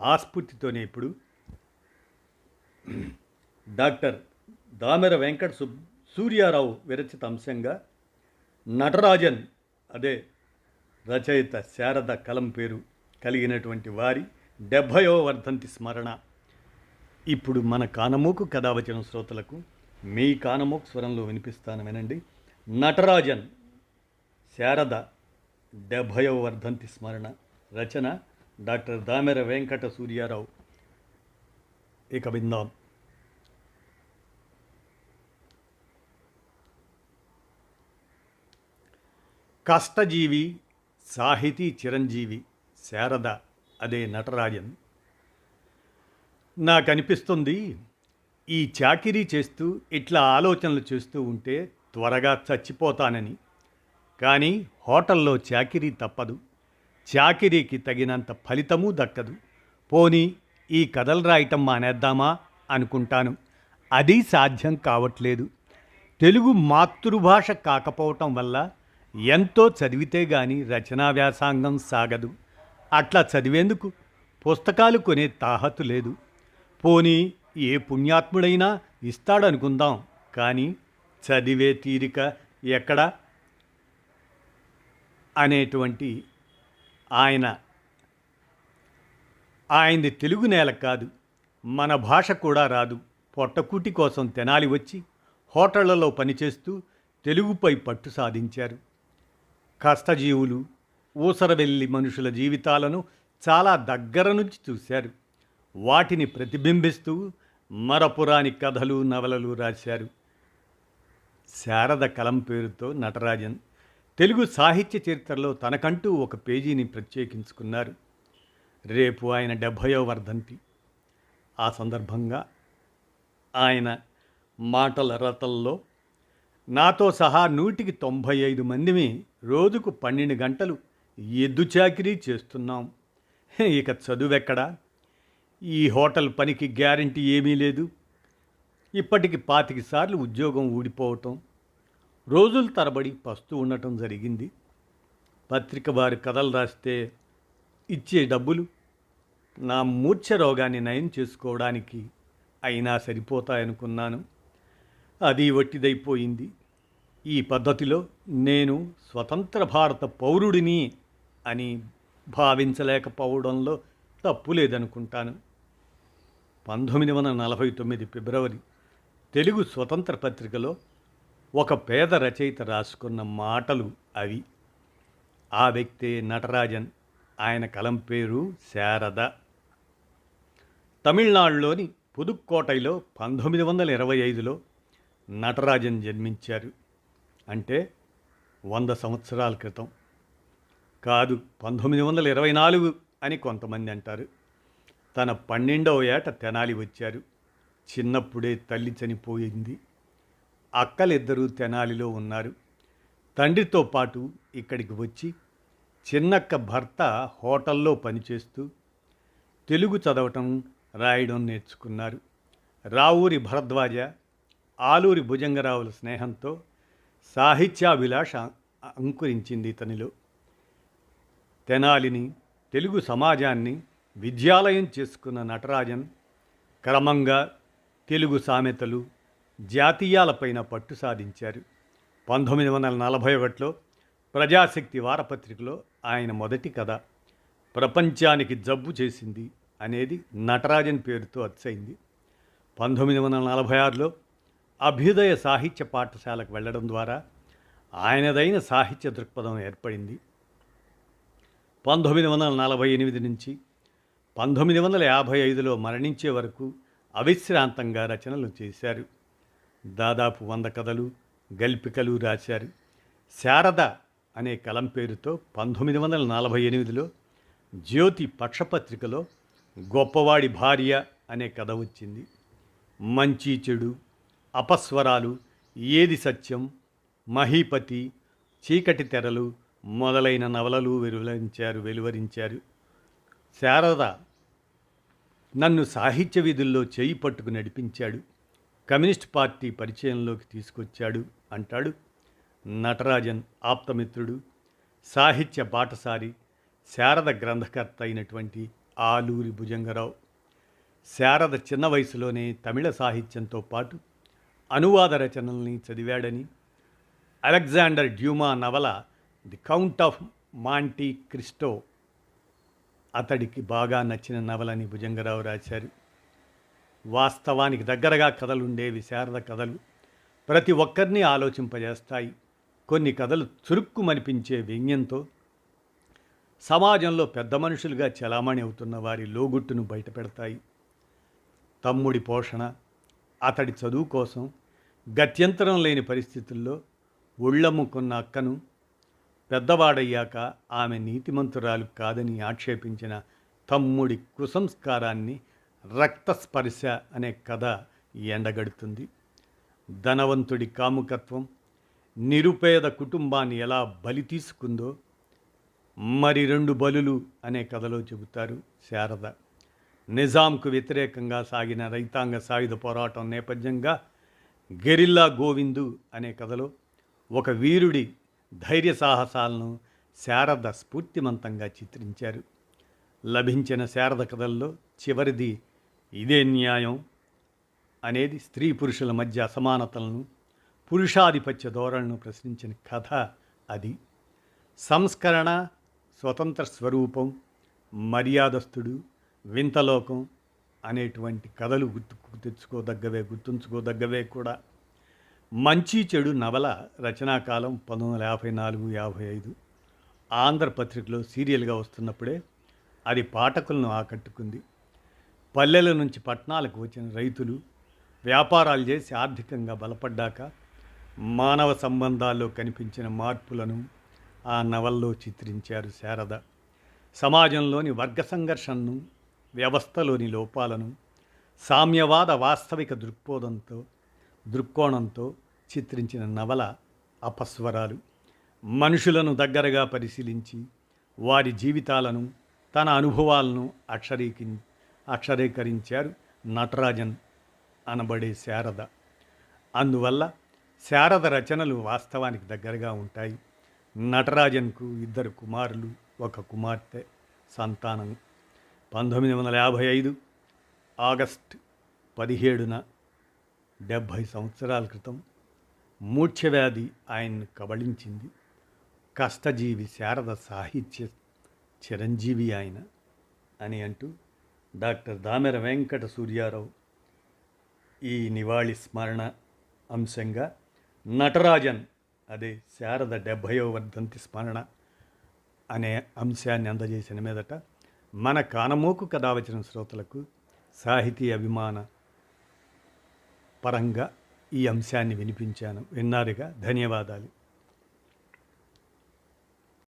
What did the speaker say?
ఆస్ఫూర్తితోనే ఇప్పుడు. డాక్టర్ దామెర వెంకట సు సూర్యారావు విరచిత అంశంగా నటరాజన్ అదే రచయిత శారద కలం పేరు కలిగినటువంటి వారి డెబ్భయో వర్ధంతి స్మరణ. ఇప్పుడు మన కానమూకు కథావచన శ్రోతలకు మీ కానమూకు స్వరంలో వినిపిస్తాను వినండి. నటరాజన్ శారద డెబ్భయో వర్ధంతి స్మరణ రచన డాక్టర్ దామెర వెంకట సూర్యారావు. ఇక విందాం. కష్టజీవి సాహితీ చిరంజీవి శారద అదే నటరాజన్. నాకు అనిపిస్తుంది ఈ చాకిరీ చేస్తూ ఇట్లా ఆలోచనలు చేస్తూ ఉంటే త్వరగా చచ్చిపోతానని. కానీ హోటల్లో చాకిరీ తప్పదు. చాకిరీకి తగినంత ఫలితమూ దక్కదు. పోనీ ఈ కథలు రాయటం మానేద్దామా అనుకుంటాను. అది సాధ్యం కావట్లేదు. తెలుగు మాతృభాష కాకపోవటం వల్ల ఎంతో చదివితే గాని రచనా వ్యాసాంగం సాగదు. అట్లా చదివేందుకు? పుస్తకాలు కొనే తాహతు లేదు. పోనీ ఏ పుణ్యాత్ముడైనా ఇస్తాడనుకుందాం. కానీ చదివే తీరిక ఎక్కడా? అనేటువంటి ఆయన. ఆయనది తెలుగు నేల కాదు మన భాష కూడా రాదు. పొట్టకూటి కోసం తెనాలి వచ్చి హోటళ్ళలో పనిచేస్తూ తెలుగుపై పట్టు సాధించారు. కష్టజీవులు ఊసరవెల్లి మనుషుల జీవితాలను చాలా దగ్గర నుంచి చూశారు. వాటిని ప్రతిబింబిస్తూ మరపురాని కథలు నవలలు రాశారు. శారద కలం పేరుతో నటరాజన్ తెలుగు సాహిత్య చరిత్రలో తనకంటూ ఒక పేజీని ప్రత్యేకించుకున్నారు. రేపు ఆయన డెబ్భయో వర్ధంతి. ఆ సందర్భంగా ఆయన మాటల రతల్లో నాతో సహా నూటికి తొంభై ఐదు మందిమి రోజుకు పన్నెండు గంటలు ఎద్దు చాకిరీ చేస్తున్నాం. ఇక చదువెక్కడా? ఈ హోటల్ పనికి గ్యారంటీ ఏమీ లేదు. ఇప్పటికి పాతిక సార్లు ఉద్యోగం ఊడిపోవటం. రోజుల తరబడి పస్తూ ఉండటం జరిగింది. పత్రిక వారి కథలు రాస్తే ఇచ్చే డబ్బులు నా మూర్ఛ రోగాన్ని నయం చేసుకోవడానికి అయినా సరిపోతాయనుకున్నాను. అది వట్టిదైపోయింది ఈ పద్ధతిలో నేను స్వతంత్ర భారత పౌరుడిని అని భావించలేకపోవడంలో తప్పు లేదనుకుంటాను పంతొమ్మిది వందల నలభై తొమ్మిది ఫిబ్రవరి తెలుగు స్వతంత్ర పత్రికలో ఒక పేద రచయిత రాసుకున్న మాటలు అవి. ఆ వ్యక్తే నటరాజన్ ఆయన కలం పేరు శారద. తమిళనాడులోని పుదుక్కోటైలో పంతొమ్మిది వందల ఇరవై ఐదులో నటరాజన్ జన్మించారు. అంటే వంద సంవత్సరాల క్రితం. కాదు పంతొమ్మిది వందల ఇరవై నాలుగు అని కొంతమంది అంటారు. తన పన్నెండవ ఏట తెనాలి వచ్చారు. చిన్నప్పుడే తల్లి చనిపోయింది. అక్కలిద్దరూ తెనాలిలో ఉన్నారు. తండ్రితో పాటు ఇక్కడికి వచ్చి చిన్నక్క భర్త హోటల్లో పనిచేస్తూ తెలుగు చదవటం రాయడం నేర్చుకున్నారు. రావూరి భరద్వాజ ఆలూరి భుజంగరావుల స్నేహంతో సాహిత్యాభిలాష అంకురించింది ఇతనిలో. తెనాలిని తెలుగు సమాజాన్ని విద్యాలయం చేసుకున్న నటరాజన్ క్రమంగా తెలుగు సామెతలు జాతీయాలపైన పట్టు సాధించారు. పంతొమ్మిది వందల నలభై ఒకటిలో ప్రజాశక్తి వారపత్రికలో ఆయన మొదటి కథ ప్రపంచానికి జబ్బు చేసింది అనేది నటరాజన్ పేరుతో అచ్చయింది పంతొమ్మిది వందల నలభై ఆరులో అభ్యుదయ సాహిత్య పాఠశాలకు వెళ్ళడం ద్వారా ఆయనదైన సాహిత్య దృక్పథం ఏర్పడింది. పంతొమ్మిది వందల నలభై ఎనిమిది నుంచి పంతొమ్మిది వందల యాభై ఐదులో మరణించే వరకు అవిశ్రాంతంగా రచనలు చేశారు. దాదాపు వంద కథలు గల్పికలు రాశారు. శారద అనే కలం పేరుతో పంతొమ్మిది వందల నలభై ఎనిమిదిలో జ్యోతి పక్షపత్రికలో గొప్పవాడి భార్య అనే కథ వచ్చింది. మంచి చెడు అపస్వరాలు ఏది సత్యం మహీపతి చీకటి తెరలు మొదలైన నవలలు వెలువరించారు వెలువరించారు. శారద నన్ను సాహిత్య విధుల్లో చేయి పట్టుకు నడిపించాడు. కమ్యూనిస్ట్ పార్టీ పరిచయంలోకి తీసుకొచ్చాడు అంటాడు నటరాజన్ ఆప్తమిత్రుడు సాహిత్య బాటసారి శారద గ్రంథకర్త అయినటువంటి ఆలూరి భుజంగరావు. శారద చిన్న వయసులోనే తమిళ సాహిత్యంతో పాటు అనువాద రచనల్ని చదివాడని. అలెగ్జాండర్ డ్యూమా నవల the Count of Monte Cristo అతడికి బాగా నచ్చిన నవలని భుజంగరావు రాశారు. వాస్తవానికి దగ్గరగా కథలుండేవి శారద కథలు ప్రతి ఒక్కరిని ఆలోచింపజేస్తాయి. కొన్ని కథలు చురుక్కుమనిపించే వ్యంగ్యంతో సమాజంలో పెద్ద మనుషులుగా చలామణి అవుతున్న వారి లోగుట్టును బయటపెడతాయి. తమ్ముడి పోషణ అతడి చదువు కోసం గత్యంతరం లేని పరిస్థితుల్లో ఒళ్ళమ్ముకున్న అక్కను పెద్దవాడయ్యాక ఆమె నీతిమంతురాలు కాదని ఆక్షేపించిన తమ్ముడి కుసంస్కారాన్ని రక్తస్పర్శ అనే కథ ఎండగడుతుంది. ధనవంతుడి కాముకత్వం నిరుపేద కుటుంబాన్ని ఎలా బలి తీసుకుందో మరి రెండు బలులు అనే కథలో చెబుతారు శారద. నిజాంకు వ్యతిరేకంగా సాగిన రైతాంగ సాయుధ పోరాటం నేపథ్యంగా గెరిల్లా గోవిందు అనే కథలో ఒక వీరుడి ధైర్య సాహసాలను శారద స్ఫూర్తిమంతంగా చిత్రించారు. లభించిన శారద కథల్లో చివరిది ఇదే న్యాయం అనేది స్త్రీ పురుషుల మధ్య అసమానతలను పురుషాధిపత్య ధోరణను ప్రశ్నించిన కథ అది. సంస్కరణ స్వతంత్ర స్వరూపం మర్యాదస్తుడు వింతలోకం అనేటువంటి కథలు గుర్తుకు తెచ్చుకోదగ్గవే గుర్తుంచుకోదగ్గవే కూడా. మంచి చెడు నవల రచనాకాలం పంతొమ్మిది వందల యాభై నాలుగు యాభై ఐదు. ఆంధ్రపత్రికలో సీరియల్గా వస్తున్నప్పుడే అది పాఠకులను ఆకట్టుకుంది. పల్లెల నుంచి పట్టణాలకు వచ్చిన రైతులు వ్యాపారాలు చేసి ఆర్థికంగా బలపడ్డాక మానవ సంబంధాల్లో కనిపించిన మార్పులను ఆ నవల్లో చిత్రించారు శారద. సమాజంలోని వర్గ సంఘర్షణను వ్యవస్థలోని లోపాలను సామ్యవాద వాస్తవిక దృక్పోధంతో దృక్కోణంతో చిత్రించిన నవల అపస్వరాలు. మనుషులను దగ్గరగా పరిశీలించి వారి జీవితాలను తన అనుభవాలను అక్షరీకి అక్షరీకరించారు నటరాజన్ అనబడే శారద. అందువల్ల శారద రచనలు వాస్తవానికి దగ్గరగా ఉంటాయి. నటరాజన్కు ఇద్దరు కుమారులు ఒక కుమార్తె సంతానం. పంతొమ్మిది వందల యాభై ఐదు ఆగస్ట్ పదిహేడున డెబ్భై సంవత్సరాల క్రితం మూర్ఛవ్యాధి ఆయన్ను కబళించింది. కష్టజీవి శారద సాహిత్య చిరంజీవి ఆయన అని అంటూ డాక్టర్ దామెర వెంకట సూర్యారావు ఈ నివాళి స్మరణ అంశంగా నటరాజన్ అదే శారద డెబ్భయో వర్ధంతి స్మరణ అనే అంశాన్ని అందజేసిన మీదట మన కానమోకు కథ వచ్చిన శ్రోతలకు సాహితీ అభిమాన పరంగా ఈ అంశాన్ని వినిపించాను. విన్నారుగా ధన్యవాదాలు.